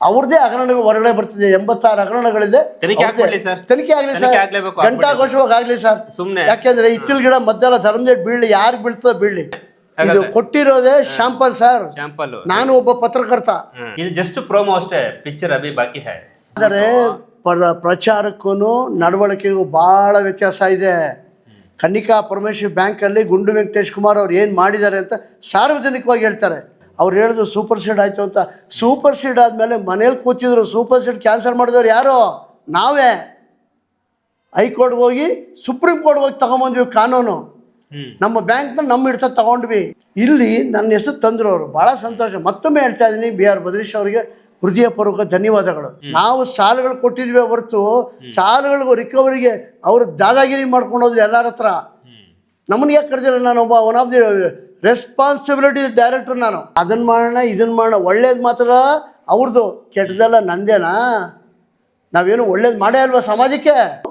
ಅವ್ರದ್ದೇ ಹಗರಣಗಳು ಹೊರಗಡೆ ಬರ್ತಿದೆ. ಎಂಬತ್ತಾರು ಹಗರಣಗಳಿದೆ. ತನಿಖೆ ಆಗಲಿ ಸರ್. ತನಿಖೆ ಆಗ್ಲಿ ಸರ್. ಗಂಟಾಘೋಷವಾಗಿ ಆಗ್ಲಿ ಸರ್. ಸುಮ್ನೆ. ಯಾಕೆಂದ್ರೆ ಇತ್ತಿಲ್ ಗಿಡ ಮದ್ದೆಲ್ಲ ಧರ್ಮದೇಟ್ ಬೀಳ್ಲಿ ಯಾರು ಬೀಳ್ತೋ ಬೀಳ್ಲಿ. ಇದು ಕೊಟ್ಟಿರೋದೇ ಶಾಂಪಲ್ ಸರ್. ಶಾಂಪಲ್ ನಾನು ಒಬ್ಬ ಪತ್ರಕರ್ತ. ಇದು ಜಸ್ಟ್ ಪ್ರೋಮೋ ಅಷ್ಟೇ. ಪಿಕ್ಚರ್ ಅಭಿ ಬಾಕಿ ಹೈ. ಆದರೆ ಪರ ಪ್ರಚಾರಕ್ಕೂ ನಡವಳಿಕೆಗೂ ಭಾಳ ವ್ಯತ್ಯಾಸ ಇದೆ. ಕನ್ನಿಕಾ ಪರಮೇಶ್ವರ್ ಬ್ಯಾಂಕಲ್ಲಿ ಗುಂಡು ವೆಂಕಟೇಶ್ ಕುಮಾರ್ ಅವ್ರು ಏನು ಮಾಡಿದ್ದಾರೆ ಅಂತ ಸಾರ್ವಜನಿಕವಾಗಿ ಹೇಳ್ತಾರೆ. ಅವ್ರು ಹೇಳಿದ್ರು ಸೂಪರ್ ಸೀಡ್ ಆಯಿತು ಅಂತ. ಸೂಪರ್ ಸೀಡ್ ಆದಮೇಲೆ ಮನೇಲಿ ಕೂತಿದ್ರು ಸೂಪರ್ ಸೀಡ್ ಕ್ಯಾನ್ಸಲ್ ಮಾಡಿದವ್ರು ಯಾರು? ನಾವೇ. ಹೈಕೋರ್ಟ್ಗೆ ಹೋಗಿ ಸುಪ್ರೀಂ ಕೋರ್ಟ್ ಹೋಗಿ ತಗೊಂಬಂದ್ವಿ ಕಾನೂನು. ನಮ್ಮ ಬ್ಯಾಂಕ್ನ ನಮ್ಮ ಹಿಡ್ತ ತಗೊಂಡ್ವಿ. ಇಲ್ಲಿ ನನ್ನ ಹೆಸರು ತಂದ್ರು ಅವರು ಭಾಳ ಸಂತೋಷ. ಮತ್ತೊಮ್ಮೆ ಹೇಳ್ತಾ ಇದ್ದೀನಿ ಬಿ ಆರ್ ಬದ್ರೀಶ್ ಅವರಿಗೆ ಹೃದಯಪೂರ್ವಕ ಧನ್ಯವಾದಗಳು. ನಾವು ಸಾಲಗಳು ಕೊಟ್ಟಿದ್ವಿ ಹೊರತು ಸಾಲಗಳಿಗೂ ರಿಕವರಿಗೆ ಅವರು ದಾದಾಗಿರಿ ಮಾಡ್ಕೊಂಡು ಹೋದ್ರು ಎಲ್ಲರ ಹತ್ರ. ನಮ್ಮನ್ನ ಯಾಕೆ ಕರೆದಿಲ್ಲ ನಾನು ಒಬ್ಬ one of the responsibility director ನಾನು. ಅದನ್ನ ಮಾಡೋಣ ಇದನ್ನ ಮಾಡೋಣ, ಒಳ್ಳೇದು ಮಾತ್ರ ಅವ್ರದ್ದು ಕೆಟ್ಟದೆಲ್ಲ ನಂದೇನಾ? ನಾವೇನು ಒಳ್ಳೇದು ಮಾಡೇ ಅಲ್ವಾ ಸಮಾಜಕ್ಕೆ?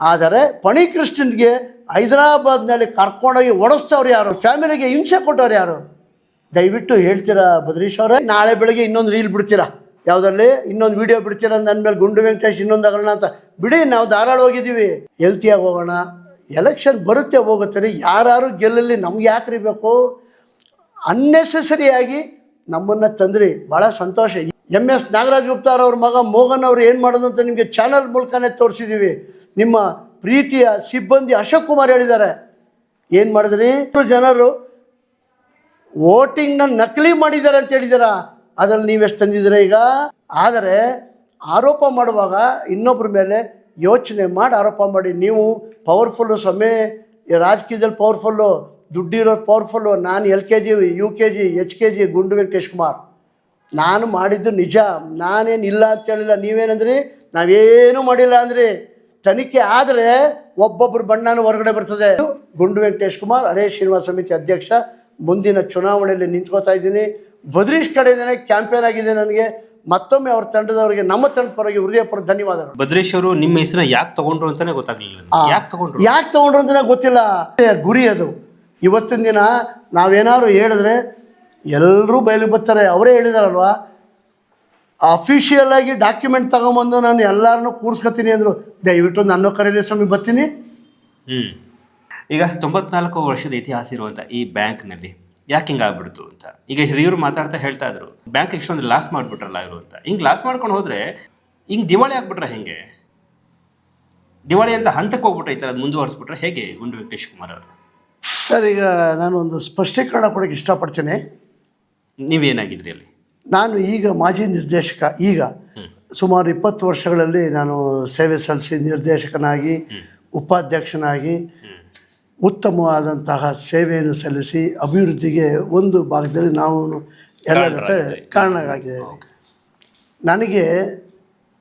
ಆದರೆ ಪಣಿ ಕೃಷ್ಣನ್ಗೆ ಹೈದರಾಬಾದ್ನಲ್ಲಿ ಕರ್ಕೊಂಡೋಗಿ ಓಡಿಸ್ತವ್ರು ಯಾರು? ಫ್ಯಾಮಿಲಿಗೆ ಹಿಂಸೆ ಕೊಟ್ಟವ್ರು ಯಾರು? ದಯವಿಟ್ಟು ಹೇಳ್ತೀರಾ ಬದ್ರೀಶ್ ಅವರೇ? ನಾಳೆ ಬೆಳಗ್ಗೆ ಇನ್ನೊಂದು ರೀಲ್ ಬಿಡ್ತೀರಾ? ಯಾವುದಲ್ಲಿ ಇನ್ನೊಂದು ವಿಡಿಯೋ ಬಿಡ್ತೀರಾ? ನನ್ನ ಮೇಲೆ ಗುಂಡು ವೆಂಕಟೇಶ್ ಇನ್ನೊಂದು ಆಗೋಣ ಅಂತ. ಬಿಡಿ, ನಾವು ಧಾರಾಳ ಹೋಗಿದ್ದೀವಿ. ಹೆಲ್ತಿಯಾಗಿ ಹೋಗೋಣ. ಎಲೆಕ್ಷನ್ ಬರುತ್ತೆ ಹೋಗುತ್ತೆ ಯಾರು ಗೆಲ್ಲಲಿ ನಮ್ಗೆ ಯಾಕ್ರಿ ಬೇಕು ಅನ್ನೆಸೆಸರಿಯಾಗಿ ನಮ್ಮನ್ನು ತಂದ್ರಿ. ಭಾಳ ಸಂತೋಷ. ಎಂ ಎಸ್ ನಾಗರಾಜ್ ಗುಪ್ತಾರ್ ಅವ್ರ ಮಗ ಮೋಹನ್ ಅವ್ರು ಏನು ಮಾಡೋದು ಅಂತ ನಿಮಗೆ ಚಾನಲ್ ಮೂಲಕನೇ ತೋರಿಸಿದ್ದೀವಿ ನಿಮ್ಮ ಪ್ರೀತಿಯ ಸಿಬ್ಬಂದಿ ಅಶೋಕ್ ಕುಮಾರ್ ಹೇಳಿದ್ದಾರೆ. ಏನು ಮಾಡಿದ್ರಿ? ಜನರು ವೋಟಿಂಗ್ನ ನಕಲಿ ಮಾಡಿದ್ದಾರೆ ಅಂತ ಹೇಳಿದಾರ ಅದರಲ್ಲಿ ನೀವೆಷ್ಟು ತಂದಿದ್ದೀರ ಈಗ? ಆದರೆ ಆರೋಪ ಮಾಡುವಾಗ ಇನ್ನೊಬ್ಬರ ಮೇಲೆ ಯೋಚನೆ ಮಾಡಿ ಆರೋಪ ಮಾಡಿ. ನೀವು ಪವರ್ಫುಲ್ಲು ಸಮಯ ಈ ರಾಜಕೀಯದಲ್ಲಿ ಪವರ್ಫುಲ್ಲು ದುಡ್ಡಿರೋ ಪವರ್ಫುಲ್ಲು ನಾನು L K G, U K G, H K G Gundu Venkatesh Kumar. ನಾನು ಮಾಡಿದ್ದು ನಿಜ, ನಾನೇನು ಇಲ್ಲ ಅಂತ ಹೇಳಿಲ್ಲ. ನೀವೇನಂದ್ರಿ? ನಾವೇನು ಮಾಡಿಲ್ಲ ಅಂದ್ರಿ. ತನಿಖೆ ಆದರೆ ಒಬ್ಬೊಬ್ಬರು ಬಣ್ಣನೂ ಹೊರಗಡೆ ಬರ್ತದೆ. ಗುಂಡು ವೆಂಕಟೇಶ್ ಕುಮಾರ್ ಹರೇ ಶ್ರೀನಿವಾಸ ಸಮಿತಿ ಅಧ್ಯಕ್ಷ, ಮುಂದಿನ ಚುನಾವಣೆಯಲ್ಲಿ ನಿಂತ್ಕೋತಾ ಇದ್ದೀನಿ. ಬದ್ರೀಶ್ ಕಡೆಯಿಂದನೇ ಕ್ಯಾಂಪೇನ್ ಆಗಿದೆ ನನಗೆ. ಮತ್ತೊಮ್ಮೆ ಅವ್ರ ತಂಡದವರಿಗೆ ನಮ್ಮ ತಂಡ ಪರವಾಗಿ ಹೃದಯಪೂರ್ವಕ ಧನ್ಯವಾದಗಳು. ಭದ್ರೇಶ್ ಅವರು ನಿಮ್ಮ ಹೆಸರನ್ನ ಯಾಕೆ ತಗೊಂಡ್ರು ಅಂತಾನೆ ಗೊತ್ತಾಗ್ಲಿಲ್ಲ ಯಾಕೆ ತಗೊಂಡ್ರು? ಯಾಕೆ ತಗೊಂಡ್ರು ಅಂತಾನೆ ಗೊತ್ತಿಲ್ಲ. ಗುರಿ ಅದು. ಇವತ್ತಿನ ದಿನ ನಾವೇನಾದ್ರು ಹೇಳಿದ್ರೆ ಎಲ್ಲರೂ ಬಯಲು ಬರ್ತಾರೆ. ಅವರೇ ಹೇಳಿದಾರಲ್ವಾ? ಅಫಿಷಿಯಲ್ ಆಗಿ ಡಾಕ್ಯುಮೆಂಟ್ ತಗೊಂಬಂದು ನಾನು ಎಲ್ಲಾರನ್ನು ಕೂರಿಸ್ಕೊತೀನಿ ಅಂದರು. ದಯವಿಟ್ಟು ನನ್ನ ಕರೀರಿ ಸ್ವಾಮಿ ಬರ್ತೀನಿ. ಹ್ಮ್. ಈಗ ತೊಂಬತ್ನಾಲ್ಕು ವರ್ಷದ ಇತಿಹಾಸ ಇರುವಂತ ಈ ಬ್ಯಾಂಕ್ನಲ್ಲಿ ಯಾಕೆ ಹಿಂಗೆ ಆಗ್ಬಿಡ್ತು ಅಂತ. ಈಗ ಹಿರಿಯರು ಮಾತಾಡ್ತಾ ಹೇಳ್ತಾ ಇದ್ರು ಬ್ಯಾಂಕ್ ಎಷ್ಟೊಂದು ಲಾಸ್ ಮಾಡ್ಬಿಟ್ರಲ್ಲ ಇವರು ಅಂತ. ಹಿಂಗೆ ಲಾಸ್ ಮಾಡ್ಕೊಂಡು ಹೋದ್ರೆ ಹಿಂಗೆ ದಿವಾಳಿ ಆಗ್ಬಿಟ್ರೆ ಹೆಂಗೆ? ದಿವಾಳಿ ಅಂತ ಹಂತಕ್ಕೆ ಹೋಗ್ಬಿಟ್ರೆ ಈ ಮುಂದುವರಿಸ್ಬಿಟ್ರೆ ಹೇಗೆ ಗುಂಡು ವೆಂಕಟೇಶ್ ಕುಮಾರ್ ಅವರು? ಸರ್ ಈಗ ನಾನು ಒಂದು ಸ್ಪಷ್ಟೀಕರಣ ಕೊಡೋಕ್ಕೆ ಇಷ್ಟಪಡ್ತೇನೆ. ನೀವೇನಾಗಿದ್ರಿ ಅಲ್ಲಿ? ನಾನು ಈಗ ಮಾಜಿ ನಿರ್ದೇಶಕ ಈಗ ಸುಮಾರು ಇಪ್ಪತ್ತು ವರ್ಷಗಳಲ್ಲಿ ನಾನು ಸೇವೆ ಸಲ್ಲಿಸಿ ನಿರ್ದೇಶಕನಾಗಿ ಉಪಾಧ್ಯಕ್ಷನಾಗಿ ಉತ್ತಮವಾದಂತಹ ಸೇವೆಯನ್ನು ಸಲ್ಲಿಸಿ ಅಭಿವೃದ್ಧಿಗೆ ಒಂದು ಭಾಗದಲ್ಲಿ ನಾವು ಎಲ್ಲರ ಜೊತೆ ನನಗೆ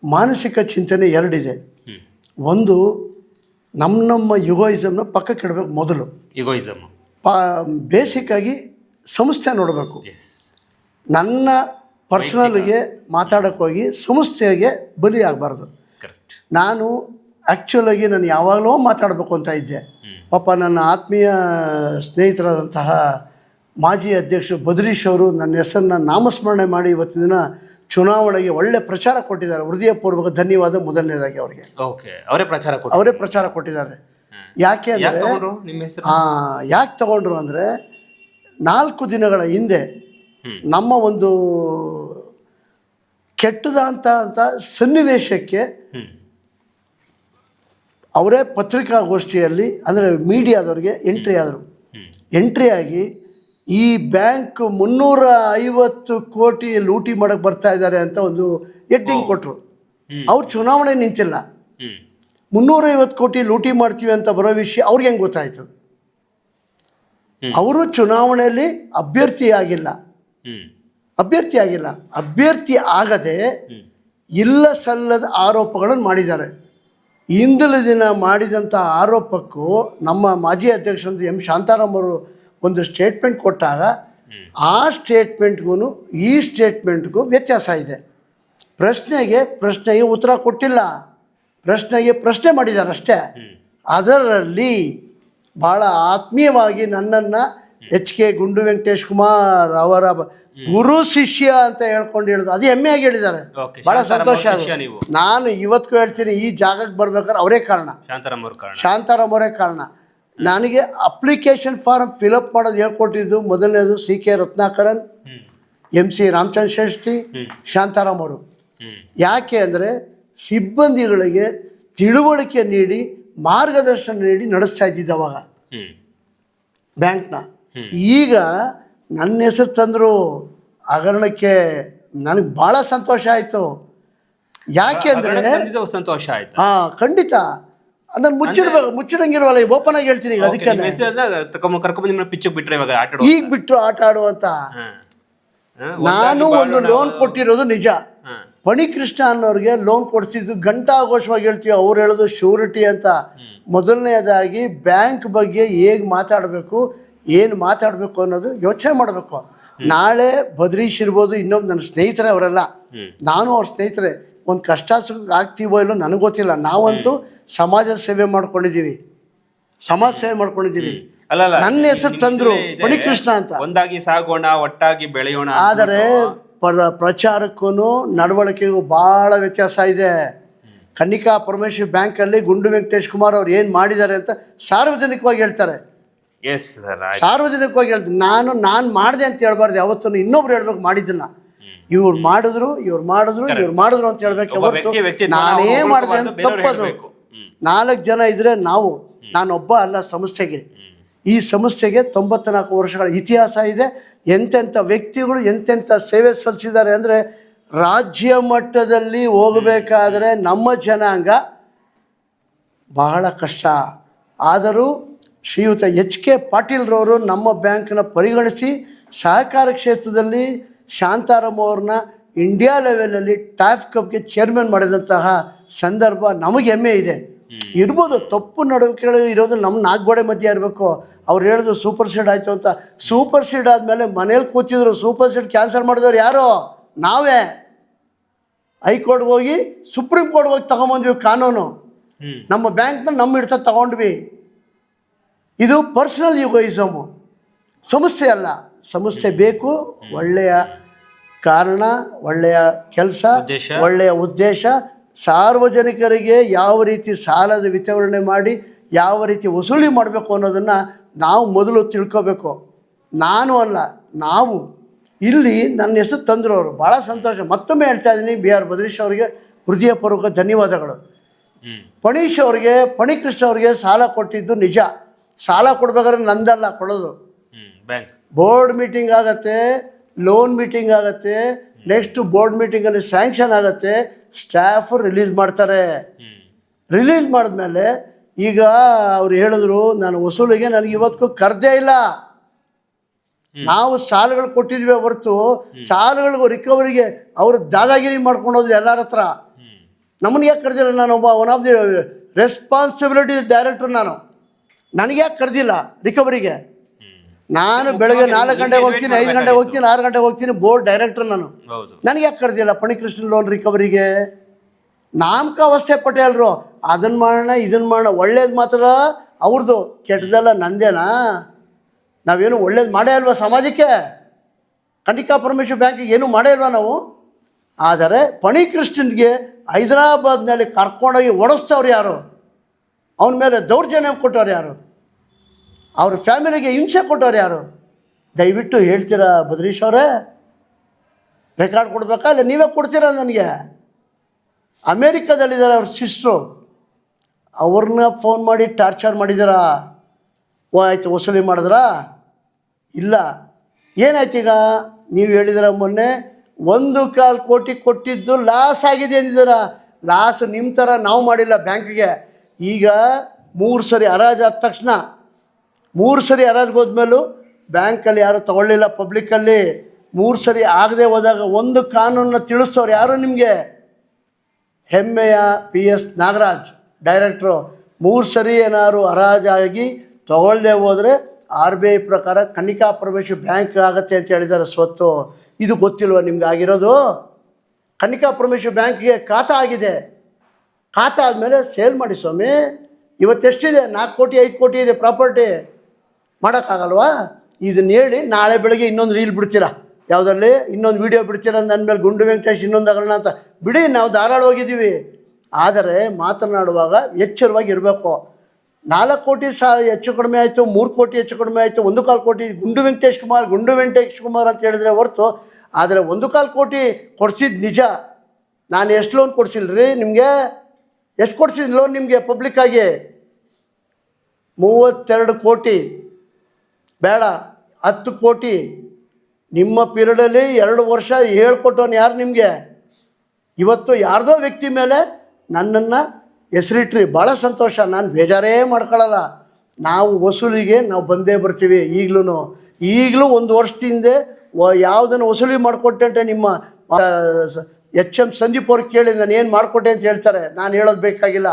ಮಾನಸಿಕ ಚಿಂತನೆ ಎರಡಿದೆ. ಒಂದು ನಮ್ಮ ನಮ್ಮ ಯುಗೋಯಿಸಮ್ನ ಪಕ್ಕಕ್ಕೆ ಇಡಬೇಕು ಮೊದಲು. ಯುಗೋಯಿಸಮ್. ಪಾ ಬೇಸಿಕ್ಕಾಗಿ ಸಂಸ್ಥೆ ನೋಡಬೇಕು. ನನ್ನ ಪರ್ಸನಲ್ಗೆ ಮಾತಾಡೋಕೆ ಹೋಗಿ ಸಂಸ್ಥೆಗೆ ಬಲಿ ಆಗಬಾರ್ದು. ಕರೆಕ್ಟ್. ನಾನು ಆ್ಯಕ್ಚುಲಾಗಿ ನಾನು ಯಾವಾಗಲೂ ಮಾತಾಡಬೇಕು ಅಂತ ಇದ್ದೆ. ಪಾಪ ನನ್ನ ಆತ್ಮೀಯ ಸ್ನೇಹಿತರಾದಂತಹ ಮಾಜಿ ಅಧ್ಯಕ್ಷರು ಬದ್ರೀಶ್ ಅವರು ನನ್ನ ಹೆಸರನ್ನ ನಾಮಸ್ಮರಣೆ ಮಾಡಿ ಇವತ್ತಿನ ದಿನ ಚುನಾವಣೆಗೆ ಒಳ್ಳೆ ಪ್ರಚಾರ ಕೊಟ್ಟಿದ್ದಾರೆ. ಹೃದಯಪೂರ್ವಕ ಧನ್ಯವಾದ ಮೊದಲನೇದಾಗಿ ಅವರಿಗೆ. ಓಕೆ ಅವರೇ ಪ್ರಚಾರ ಕೊಟ್ಟು ಅವರೇ ಪ್ರಚಾರ ಕೊಟ್ಟಿದ್ದಾರೆ. ಯಾಕೆ ಯಾಕೆ ಅಂದರೆ ಯಾಕೆ ತಗೊಂಡ್ರು ಅಂದರೆ ನಾಲ್ಕು ದಿನಗಳ ಹಿಂದೆ ನಮ್ಮ ಒಂದು ಕೆಟ್ಟದಂತ ಅಂತ ಸನ್ನಿವೇಶಕ್ಕೆ ಅವರೇ ಪತ್ರಿಕಾಗೋಷ್ಠಿಯಲ್ಲಿ ಅಂದರೆ ಮೀಡಿಯಾದವ್ರಿಗೆ ಎಂಟ್ರಿ ಆದರು. ಎಂಟ್ರಿ ಆಗಿ ಈ ಬ್ಯಾಂಕ್ ಮುನ್ನೂರ ಐವತ್ತು ಕೋಟಿ ಲೂಟಿ ಮಾಡೋಕ್ಕೆ ಬರ್ತಾ ಇದ್ದಾರೆ ಅಂತ ಒಂದು ಎಡ್ಡಿಂಗ್ ಕೊಟ್ಟರು. ಅವ್ರು ಚುನಾವಣೆ ನಿಂತಿಲ್ಲ. ಮುನ್ನೂರೈವತ್ತು ಕೋಟಿ ಲೂಟಿ ಮಾಡ್ತೀವಿ ಅಂತ ಬರೋ ವಿಷಯ ಅವ್ರಿಗೆ ಹೆಂಗೆ ಗೊತ್ತಾಯಿತು? ಅವರು ಚುನಾವಣೆಯಲ್ಲಿ ಅಭ್ಯರ್ಥಿ ಆಗಿಲ್ಲ. ಅಭ್ಯರ್ಥಿ ಆಗಿಲ್ಲ. ಅಭ್ಯರ್ಥಿ ಆಗದೆ ಇಲ್ಲ ಸಲ್ಲದ ಆರೋಪಗಳನ್ನು ಮಾಡಿದ್ದಾರೆ. ಇಂದಿನ ದಿನ ಮಾಡಿದಂಥ ಆರೋಪಕ್ಕೂ ನಮ್ಮ ಮಾಜಿ ಅಧ್ಯಕ್ಷರು ಎಂ ಶಾಂತಾರಾಮ್ ಅವರು ಒಂದು ಸ್ಟೇಟ್ಮೆಂಟ್ ಕೊಟ್ಟಾಗ ಆ ಸ್ಟೇಟ್ಮೆಂಟ್ಗೂ ಈ ಸ್ಟೇಟ್ಮೆಂಟ್ಗೂ ವ್ಯತ್ಯಾಸ ಇದೆ. ಪ್ರಶ್ನೆಗೆ ಪ್ರಶ್ನೆಗೆ ಉತ್ತರ ಕೊಟ್ಟಿಲ್ಲ. ಪ್ರಶ್ನೆಗೆ ಪ್ರಶ್ನೆ ಮಾಡಿದ್ದಾರೆ ಅಷ್ಟೇ ಅದರಲ್ಲಿ ಭಾಳ ಆತ್ಮೀಯವಾಗಿ ನನ್ನನ್ನು ಎಚ್ ಕೆ ಗುಂಡು ವೆಂಕಟೇಶ್ ಕುಮಾರ್ ಅವರ ಗುರು ಶಿಷ್ಯ ಅಂತ ಹೇಳ್ಕೊಂಡು ಹೇಳಿದ್ರು. ಅದು ಹೆಮ್ಮೆಯಾಗಿ ಹೇಳಿದ್ದಾರೆ. ಬಹಳ ಸಂತೋಷ ನಾನು ಇವತ್ತಿಗೂ ಹೇಳ್ತೀನಿ ಈ ಜಾಗಕ್ಕೆ ಬರ್ಬೇಕಾದ್ರೆ ಅವರೇ ಕಾರಣ. ಶಾಂತಾರಾಮ್ ಅವ್ರ ಕಾರಣ. ಶಾಂತಾರಾಮ್ ಅವರೇ ಕಾರಣ. ನನಗೆ ಅಪ್ಲಿಕೇಶನ್ ಫಾರ್ಮ್ ಫಿಲಪ್ ಮಾಡೋದು ಹೇಳ್ಕೊಟ್ಟಿದ್ದು ಮೊದಲನೇದು C K Ratnakaran M C Ramachandra Shreshti Shantaram ಅವರು. ಯಾಕೆ ಅಂದರೆ ಸಿಬ್ಬಂದಿಗಳಿಗೆ ತಿಳುವಳಿಕೆ ನೀಡಿ ಮಾರ್ಗದರ್ಶನ ನೀಡಿ ನಡೆಸ್ತಾ ಇದ್ದಿದ್ದು ಅವಾಗ. ಬ್ಯಾಂಕ್ನ. ಈಗ ನನ್ನ ಹೆಸರು ತಂದರು ಹಗರಣಕ್ಕೆ ನನಗೆ ಭಾಳ ಸಂತೋಷ ಆಯಿತು. ಯಾಕೆ ಅಂದರೆ ಸಂತೋಷ ಆಯ್ತು? ಹಾಂ ಖಂಡಿತ. ಅದನ್ನ ಮುಚ್ಚಿಡ್ಬೇಕು ಮುಚ್ಚಿಡಂಗಿಲ್ವಲ್ಲ ಈಗ ಓಪನ್ ಆಗಿ ಹೇಳ್ತೀನಿ ಈಗ ಅದಕ್ಕೆ ನಿಮ್ಮ ಹೆಸರು ತಗೊಂಡ್ ಕರ್ಕೊಂಡ್ ನಿಮ್ಮನ್ನ ಪಿಚ್ಚಕ್ ಬಿಟ್ರೆ ಇವಾಗ ಆಟ ಈಗ ಬಿಟ್ಟು ಆಟ ಆಡುವಂತ ನಾನು ಒಂದು ಲೋನ್ ಕೊಟ್ಟಿರೋದು ನಿಜ. ಪಣಿಕೃಷ್ಣ ಅನ್ನೋರಿಗೆ ಲೋನ್ ಕೊಡಿಸಿದ್ದು ಘಂಟಾಘೋಷವಾಗಿ ಹೇಳ್ತೀವಿ. ಅವ್ರು ಹೇಳೋದು ಶ್ಯೂರಿಟಿ ಅಂತ. ಮೊದಲನೇದಾಗಿ ಬ್ಯಾಂಕ್ ಬಗ್ಗೆ ಹೇಗೆ ಮಾತಾಡಬೇಕು? ಏನು ಮಾತಾಡಬೇಕು ಅನ್ನೋದು ಯೋಚನೆ ಮಾಡಬೇಕು. ನಾಳೆ ಬದ್ರೀಶ್ ಇರ್ಬೋದು ಇನ್ನೊಂದು ನನ್ನ ಸ್ನೇಹಿತರೆ ಅವರೆಲ್ಲ. ನಾನು ಅವ್ರ ಸ್ನೇಹಿತರೆ ಒಂದು ಕಷ್ಟ ಸುಖ ಆಗ್ತೀವೋ ಇಲ್ಲೋ ನನಗೆ ಗೊತ್ತಿಲ್ಲ. ನಾವಂತೂ ಸಮಾಜ ಸೇವೆ ಮಾಡ್ಕೊಂಡಿದ್ದೀವಿ. ಸಮಾಜ ಸೇವೆ ಮಾಡ್ಕೊಂಡಿದ್ದೀವಿ. ನನ್ನ ಹೆಸರು ತಂದ್ರು ಮಣಿಕೃಷ್ಣ ಅಂತ. ಒಂದಾಗಿ ಸಾಗೋಣ ಒಟ್ಟಾಗಿ ಬೆಳೆಯೋಣ ಆದರೆ ಪ್ರ ಪ್ರಚಾರಕ್ಕೂ ನಡವಳಿಕೆಗೂ ಭಾಳ ವ್ಯತ್ಯಾಸ ಇದೆ. ಕನ್ನಿಕಾ ಪರಮೇಶ್ವರ್ ಬ್ಯಾಂಕಲ್ಲಿ ಗುಂಡು ವೆಂಕಟೇಶ್ ಕುಮಾರ್ ಅವ್ರು ಏನು ಮಾಡಿದ್ದಾರೆ ಅಂತ ಸಾರ್ವಜನಿಕವಾಗಿ ಹೇಳ್ತಾರೆ. ಎಸ್ ಸರ್ ಸಾರ್ವಜನಿಕವಾಗಿ ಹೇಳ್ತೀನಿ ನಾನು ನಾನು ಮಾಡಿದೆ ಅಂತ ಹೇಳ್ಬಾರ್ದು. ಯಾವತ್ತೂ ಇನ್ನೊಬ್ರು ಹೇಳ್ಬೇಕು ಮಾಡಿದ್ದನ್ನ. ಇವ್ರು ಮಾಡಿದ್ರು ಇವ್ರು ಮಾಡಿದ್ರು ಇವ್ರು ಮಾಡಿದ್ರು ಅಂತ ಹೇಳ್ಬೇಕು ಯಾವತ್ತು. ನಾನೇ ಮಾಡಿದೆ ಅಂತ ತಪ್ಪದು. ನಾಲ್ಕು ಜನ ಇದ್ರೆ ನಾವು ನಾನೊಬ್ಬ ಅಲ್ಲ ಸಂಸ್ಥೆಗೆ ಈ ಸಂಸ್ಥೆಗೆ ತೊಂಬತ್ನಾಲ್ಕು ವರ್ಷಗಳ ಇತಿಹಾಸ ಇದೆ. ಎಂತೆಂಥ ವ್ಯಕ್ತಿಗಳು ಎಂತೆಂಥ ಸೇವೆ ಸಲ್ಲಿಸಿದ್ದಾರೆ ಅಂದರೆ ರಾಜ್ಯ ಮಟ್ಟದಲ್ಲಿ ಹೋಗಬೇಕಾದ್ರೆ ನಮ್ಮ ಜನಾಂಗ ಬಹಳ ಕಷ್ಟ. ಆದರೂ ಶ್ರೀಯುತ ಎಚ್ ಕೆ ಪಾಟೀಲ್ರವರು ನಮ್ಮ ಬ್ಯಾಂಕ್ನ ಪರಿಗಣಿಸಿ ಸಹಕಾರ ಕ್ಷೇತ್ರದಲ್ಲಿ ಶಾಂತಾರಾಮ್ ಅವ್ರನ್ನ ಇಂಡಿಯಾ ಲೆವೆಲಲ್ಲಿ ಟಾಫ್ ಕಪ್ಗೆ ಚೇರ್ಮನ್ ಮಾಡಿದಂತಹ ಸಂದರ್ಭ ನಮಗೆ ಹೆಮ್ಮೆ ಇದೆ. ಇರ್ಬೋದು ತಪ್ಪು ನಡವಳಿಕೆಗಳು ಇರೋದು ನಮ್ಮ ನಾಲ್ಕು ಗೋಡೆ ಮಧ್ಯೆ ಇರಬೇಕು. ಅವ್ರು ಹೇಳಿದ್ರು ಸೂಪರ್ ಸೀಡ್ ಆಯಿತು ಅಂತ. ಸೂಪರ್ ಸೀಡ್ ಆದಮೇಲೆ ಮನೇಲಿ ಕೂತಿದ್ರು ಸೂಪರ್ ಸೀಡ್ ಕ್ಯಾನ್ಸಲ್ ಮಾಡಿದವ್ರು ಯಾರು? ನಾವೇ. ಹೈಕೋರ್ಟ್ಗೆ ಹೋಗಿ ಸುಪ್ರೀಂ ಕೋರ್ಟ್ ಹೋಗಿ ತಗೊಂಬಂದ್ವಿ ಕಾನೂನು. ನಮ್ಮ ಬ್ಯಾಂಕ್ನ ನಮ್ಮ ಹಿಡ್ತ ತಗೊಂಡ್ವಿ. ಇದು ಪರ್ಸನಲ್ ಯುಗೋಯಿಸಮು ಸಮಸ್ಯೆ ಅಲ್ಲ. ಸಮಸ್ಯೆ ಬೇಕು ಒಳ್ಳೆಯ ಕಾರಣ ಒಳ್ಳೆಯ ಕೆಲಸ ಒಳ್ಳೆಯ ಉದ್ದೇಶ. ಸಾರ್ವಜನಿಕರಿಗೆ ಯಾವ ರೀತಿ ಸಾಲದ ವಿತರಣೆ ಮಾಡಿ ಯಾವ ರೀತಿ ವಸೂಲಿ ಮಾಡಬೇಕು ಅನ್ನೋದನ್ನು ನಾವು ಮೊದಲು ತಿಳ್ಕೋಬೇಕು. ನಾನು ಅಲ್ಲ ನಾವು. ಇಲ್ಲಿ ನನ್ನ ಹೆಸರು ತಂದರು ಅವರು ಭಾಳ ಸಂತೋಷ. ಮತ್ತೊಮ್ಮೆ ಹೇಳ್ತಾ ಇದ್ದೀನಿ ಬಿ ಆರ್ ಬದ್ರೀಶ್ ಅವರಿಗೆ ಹೃದಯಪೂರ್ವಕ ಧನ್ಯವಾದಗಳು. ಪಣೀಶ್ ಅವರಿಗೆ ಪಣಿಕೃಷ್ಣ ಅವರಿಗೆ ಸಾಲ ಕೊಟ್ಟಿದ್ದು ನಿಜ. ಸಾಲ ಕೊಡ್ಬೇಕಾದ್ರೆ ನಂದಲ್ಲ ಕೊಡೋದು. ಬೋರ್ಡ್ ಮೀಟಿಂಗ್ ಆಗತ್ತೆ ಲೋನ್ ಮೀಟಿಂಗ್ ಆಗತ್ತೆ ನೆಕ್ಸ್ಟ್ ಬೋರ್ಡ್ ಮೀಟಿಂಗಲ್ಲಿ ಸ್ಯಾಂಕ್ಷನ್ ಆಗತ್ತೆ ಸ್ಟಾಫ್ ರಿಲೀಸ್ ಮಾಡ್ತಾರೆ. ರಿಲೀಸ್ ಮಾಡಿದ್ಮೇಲೆ ಈಗ ಅವ್ರು ಹೇಳಿದ್ರು ನಾನು ವಸೂಲಿಗೆ ನನಗೆ ಇವತ್ತಿಗೂ ಕರೆದೇ ಇಲ್ಲ. ನಾವು ಸಾಲಗಳು ಕೊಟ್ಟಿದ್ವಿ ಹೊರತು ಸಾಲಗಳಿಗೂ ರಿಕವರಿಗೆ ಅವರು ದಾದಾಗಿರಿ ಮಾಡ್ಕೊಂಡು ಹೋದ್ರು ಎಲ್ಲರ ಹತ್ರ. ನಮ್ಮನ್ನ ಯಾಕೆ ಕರೆದಿಲ್ಲ ನಾನು ಒಬ್ಬ one of the responsibility director ನಾನು. ನನಗೆ ಯಾಕೆ ಕರೆದಿಲ್ಲ ರಿಕವರಿಗೆ. ನಾನು ಬೆಳಗ್ಗೆ ನಾಲ್ಕು ಗಂಟೆಗೆ ಹೋಗ್ತೀನಿ ಐದು ಗಂಟೆಗೆ ಹೋಗ್ತೀನಿ ಆರು ಗಂಟೆಗೆ ಹೋಗ್ತೀನಿ ಬೋರ್ಡ್ ಡೈರೆಕ್ಟರ್ ನಾನು. ನನಗೆ ಯಾಕೆ ಕರೆದಿಲ್ಲ ಪಣಿಕೃಷ್ಣ ಲೋನ್ ರಿಕವರಿಗೆ? ನಾಮಕ ಅವಸ್ಥೆ ಪಟೇಲ್ರು ಅದನ್ನು ಮಾಡೋಣ ಇದನ್ನು ಮಾಡೋಣ ಒಳ್ಳೇದು ಮಾತ್ರ ಅವ್ರದ್ದು ಕೆಟ್ಟದಲ್ಲ ನಂದೇನಾ? ನಾವೇನು ಒಳ್ಳೇದು ಮಾಡೇ ಅಲ್ವಾ ಸಮಾಜಕ್ಕೆ? ಕನಿಕಾ ಪರಮೇಶ್ವರ್ ಬ್ಯಾಂಕಿಗೆ ಏನೂ ಮಾಡೇ ಇಲ್ವಾ ನಾವು? ಆದರೆ ಪಣಿಕೃಷ್ಣನ್ಗೆ ಹೈದರಾಬಾದ್ನಲ್ಲಿ ಕರ್ಕೊಂಡೋಗಿ ಓಡಿಸ್ತವ್ರು ಯಾರು? ಅವನ ಮೇಲೆ ದೌರ್ಜನ್ಯ ಕೊಟ್ಟವ್ರು ಯಾರು? ಅವ್ರ ಫ್ಯಾಮಿಲಿಗೆ ಹಿಂಸೆ ಕೊಟ್ಟವ್ರು ಯಾರು? ದಯವಿಟ್ಟು ಹೇಳ್ತೀರಾ ಬದ್ರೀಶ್ ಅವರೇ? ರೆಕಾರ್ಡ್ ಕೊಡಬೇಕಾ? ಇಲ್ಲ ನೀವೇ ಕೊಡ್ತೀರಾ ನನಗೆ? ಅಮೇರಿಕಾದಲ್ಲಿದ್ದಾರೆ ಅವ್ರ ಸಿಸ್ಟ್ರು. ಅವ್ರನ್ನ ಫೋನ್ ಮಾಡಿ ಟಾರ್ಚರ್ ಮಾಡಿದ್ದೀರಾ? ಓ, ಆಯ್ತು, ವಸೂಲಿ ಮಾಡಿದ್ರಾ? ಇಲ್ಲ. ಏನಾಯ್ತು ಈಗ? ನೀವು ಹೇಳಿದಿರ ಮೊನ್ನೆ ಒಂದು ಕಾಲು ಕೋಟಿ ಕೊಟ್ಟಿದ್ದು ಲಾಸ್ ಆಗಿದೆ ಅಂದಿದ್ದೀರಾ? ಲಾಸ್ ನಿಮ್ಮ ಥರ ನಾವು ಮಾಡಿಲ್ಲ ಬ್ಯಾಂಕ್ಗೆ ಈಗ ಮೂರು ಸರಿ ಹರಾಜು ಆದ ತಕ್ಷಣ, ಮೂರು ಸರಿ ಹರಾಜ್ಗೆ ಹೋದ್ಮೇಲೂ ಬ್ಯಾಂಕಲ್ಲಿ ಯಾರು ತಗೊಳ್ಳಿಲ್ಲ ಪಬ್ಲಿಕ್ಕಲ್ಲಿ ಮೂರು ಸರಿ ಆಗದೆ ಹೋದಾಗ ಒಂದು ಕಾನೂನನ್ನ ತಿಳಿಸೋರು ಯಾರು ನಿಮಗೆ? ಹೆಮ್ಮೆಯ ಪಿ ಎಸ್ ನಾಗರಾಜ್, ಡೈರೆಕ್ಟ್ರು. ಮೂರು ಸರಿ ಏನಾದ್ರು ಹರಾಜಾಗಿ ತಗೊಳ್ಳದೆ ಹೋದರೆ ಆರ್ ಬಿ ಐ ಪ್ರಕಾರ ಕನಿಕಾ ಪ್ರವೇಶ ಬ್ಯಾಂಕ್ ಆಗುತ್ತೆ ಅಂತ ಹೇಳಿದ್ದಾರೆ ಸ್ವತ್ತು. ಇದು ಗೊತ್ತಿಲ್ವ ನಿಮ್ಗೆ ಆಗಿರೋದು? ಕನಿಕಾ ಪ್ರವೇಶ ಬ್ಯಾಂಕ್ಗೆ ಖಾತಾ ಆಗಿದೆ. ಖಾತಾ ಆದಮೇಲೆ ಸೇಲ್ ಮಾಡಿ ಸ್ವಾಮಿ, ಇವತ್ತೆಷ್ಟಿದೆ? ನಾಲ್ಕು ಕೋಟಿ, ಐದು ಕೋಟಿ ಇದೆ ಪ್ರಾಪರ್ಟಿ. ಮಾಡೋಕ್ಕಾಗಲ್ವಾ? ಇದನ್ನ ಹೇಳಿ ನಾಳೆ ಬೆಳಗ್ಗೆ ಇನ್ನೊಂದು ರೀಲ್ ಬಿಡ್ತೀರಾ? ಯಾವುದರಲ್ಲಿ? ಇನ್ನೊಂದು ವಿಡಿಯೋ ಬಿಡ್ತೀರ? ಅಂತ ಅಂದಮೇಲೆ ಗುಂಡು ವೆಂಕಟೇಶ್ ಇನ್ನೊಂದು ಹಗರಣ ಅಂತ. ಬಿಡಿ, ನಾವು ಧಾರಾಳ ಹೋಗಿದ್ದೀವಿ. ಆದರೆ ಮಾತನಾಡುವಾಗ ಎಚ್ಚರವಾಗಿ ಇರಬೇಕು. ನಾಲ್ಕು ಕೋಟಿ ಸಹ ಹೆಚ್ಚು ಕಡಿಮೆ ಆಯಿತು, ಮೂರು ಕೋಟಿ ಹೆಚ್ಚು ಕಡಿಮೆ ಆಯಿತು, ಒಂದು ಕಾಲು ಕೋಟಿ ಗುಂಡು ವೆಂಕಟೇಶ್ ಕುಮಾರ್, ಗುಂಡು ವೆಂಕಟೇಶ್ ಕುಮಾರ್ ಅಂತ ಹೇಳಿದ್ರೆ ಹೊರತು. ಆದರೆ ಒಂದು ಕಾಲು ಕೋಟಿ ಕೊಡಿಸಿದ್ದು ನಿಜ. ನಾನು ಎಷ್ಟು ಲೋನ್ ಕೊಡ್ಸಿಲ್ರಿ ನಿಮಗೆ? ಎಷ್ಟು ಕೊಡ್ಸಿದ್ದು ಲೋನ್ ನಿಮಗೆ ಪಬ್ಲಿಕ್ಕಾಗಿ ಮೂವತ್ತೆರಡು ಕೋಟಿ. ಬೇಡ, ಹತ್ತು ಕೋಟಿ. ನಿಮ್ಮ ಪೀರಿಯಡಲ್ಲಿ ಎರಡು ವರ್ಷ ಹೇಳ್ಕೊಟ್ಟವನು ಯಾರು ನಿಮಗೆ? ಇವತ್ತು ಯಾರ್ದೋ ವ್ಯಕ್ತಿ ಮೇಲೆ ನನ್ನನ್ನು ಹೆಸರಿಟ್ರಿ. ಭಾಳ ಸಂತೋಷ, ನಾನು ಬೇಜಾರೇ ಮಾಡ್ಕೊಳ್ಳಲ್ಲ ನಾವು ವಸೂಲಿಗೆ ನಾವು ಬಂದೇ ಬರ್ತೀವಿ ಈಗಲೂ ಈಗಲೂ ಒಂದು ವರ್ಷದಿಂದ ಯಾವುದನ್ನು ವಸೂಲಿ ಮಾಡಿಕೊಟ್ಟೆ ಅಂತ ನಿಮ್ಮ ಎಚ್ ಎಂ ಸಂದೀಪ್ ಅವ್ರಿಗೆ ಕೇಳಿ ನಾನು ಏನು ಮಾಡಿಕೊಟ್ಟೆ ಅಂತ ಹೇಳ್ತಾರೆ, ನಾನು ಹೇಳೋದು ಬೇಕಾಗಿಲ್ಲ.